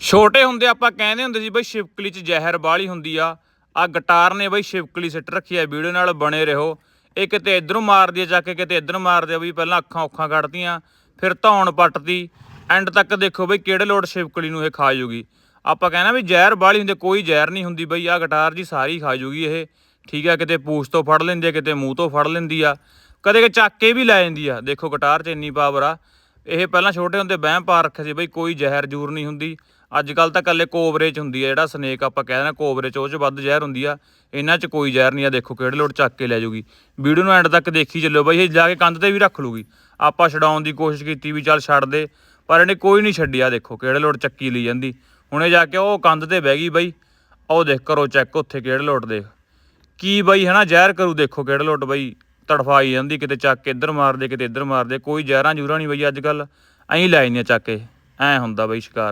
ਛੋਟੇ ਹੁੰਦੇ ਆਪਾਂ ਕਹਿੰਦੇ ਹੁੰਦੇ ਸੀ, ਬਈ ਸ਼ਿਵਕਲੀ ਚ ਜ਼ਹਿਰ ਬਾਲੀ ਹੁੰਦੀ ਆ। ਆ ਗਟਾਰ ਨੇ ਬਈ ਸ਼ਿਵਕਲੀ ਸਿੱਟ ਰੱਖੀ ਆ, ਵੀਡੀਓ ਨਾਲ ਬਣੇ ਰਹੋ। ਇਹ ਕਿਤੇ ਇਧਰੋਂ ਮਾਰਦੀ ਆ ਜਾ ਕੇ, ਕਿਤੇ ਇਧਰ ਮਾਰਦੀ ਆ ਬਈ ਪਹਿਲਾਂ ਅੱਖਾਂ ਔਖਾਂ ਕੱਢਦੀਆਂ ਫਿਰ ਧੌਣ ਪੱਟਦੀ ਐਂਡ ਤੱਕ ਦੇਖੋ ਬਈ ਕਿਹੜੇ ਲੋਟ ਸ਼ਿਵਕਲੀ ਨੂੰ ਇਹ ਖਾ ਜੂਗੀ। ਆਪਾਂ ਕਹਿਣਾ ਵੀ ਜ਼ਹਿਰ ਬਾਲੀ ਹੁੰਦੀ, ਕੋਈ ਜ਼ਹਿਰ ਨਹੀਂ ਹੁੰਦੀ ਬਈ ਆ ਗਟਾਰ ਜੀ ਸਾਰੀ ਖਾ ਜੂਗੀ ਇਹ। ਠੀਕ ਆ, ਕਿਤੇ ਪੂਛ ਤੋਂ ਫੜ ਲੈਂਦੀ ਆ, ਕਿਤੇ ਮੂੰਹ ਤੋਂ ਫੜ ਲੈਂਦੀ ਆ। ਕਦੇ ਕਿ ਚੱਕ ਕੇ ਵੀ ਲੈ ਜਾਂਦੀ ਆ। ਦੇਖੋ ਗਟਾਰ 'ਚ ਇੰਨੀ ਪਾਵਰ ਆ। ਇਹ ਪਹਿਲਾਂ ਛੋਟੇ ਹੁੰਦੇ ਵਹਿਮ ਪਾ ਰੱਖੇ ਸੀ ਬਈ, ਕੋਈ ਜ਼ਹਿਰ ਜੂਰ ਨਹੀਂ ਹੁੰਦੀ। ਅੱਜ ਕੱਲ ਤਾਂ ਕੱਲੇ ਕੋਬਰੇ 'ਚ ਹੁੰਦੀ ਆ, ਜਿਹੜਾ ਸਨੇਕ ਆਪਾਂ ਕਹਿ ਦਿੰਦੇ ਕੋਬਰੇ 'ਚ ਉਹ 'ਚ ਵੱਧ ਜ਼ਹਿਰ ਹੁੰਦੀ ਆ। ਇਹਨਾਂ 'ਚ ਕੋਈ ਜ਼ਹਿਰ ਨਹੀਂ ਆ, ਦੇਖੋ ਕਿਹੜੇ ਲੋਟ ਚੱਕ ਕੇ ਲੈ ਜੂਗੀ। ਵੀਡੀਓ ਨੂੰ ਐਂਡ ਤੱਕ ਦੇਖੀ ਚੱਲਿਓ ਬਾਈ, ਇਹ ਜਾ ਕੇ ਕੰਧ ਤੇ ਵੀ ਰੱਖ ਲੂਗੀ। ਆਪਾਂ ਛਡਾਉਣ ਦੀ ਕੋਸ਼ਿਸ਼ ਕੀਤੀ ਵੀ ਚੱਲ ਛੱਡ ਦੇ, ਪਰ ਇਹਨੇ ਕੋਈ ਨਹੀਂ ਛੱਡਿਆ ਦੇਖੋ ਕਿਹੜੇ ਲੋਟ ਚੱਕੀ ਲਈ ਜਾਂਦੀ। ਹੁਣੇ ਜਾ ਕੇ ਉਹ ਕੰਧ ਤੇ ਬਹਿ ਗਈ ਬਈ ਉਹ ਦੇਖ ਕਰੋ ਚੈੱਕ ਉੱਥੇ ਕਿਹੜੇ ਲੋਟ ਦੇਖ। ਕੀ ਬਈ ਹਨਾ, ਜ਼ਹਿਰ ਕਰੂ ਦੇਖੋ ਕਿਹੜੇ ਲੋਟ ਬਈ, ਤੜਫਾਈ ਜਾਂਦੀ, ਕਿਤੇ ਚੱਕ ਕੇ ਇੱਧਰ ਮਾਰਦੇ, ਕਿਤੇ ਇੱਧਰ ਮਾਰਦੇ, ਕੋਈ ਜ਼ਹਿਰਾਂ ਜੂਰਾਂ ਨਹੀਂ ਬਈ ਅੱਜ ਕੱਲ ਐਂ ਲੈ ਜਾਂਦੀਆਂ ਚੱਕ ਕੇ, ਐਂ ਹੁੰਦਾ ਬਈ ਸ਼ਿਕਾਰ।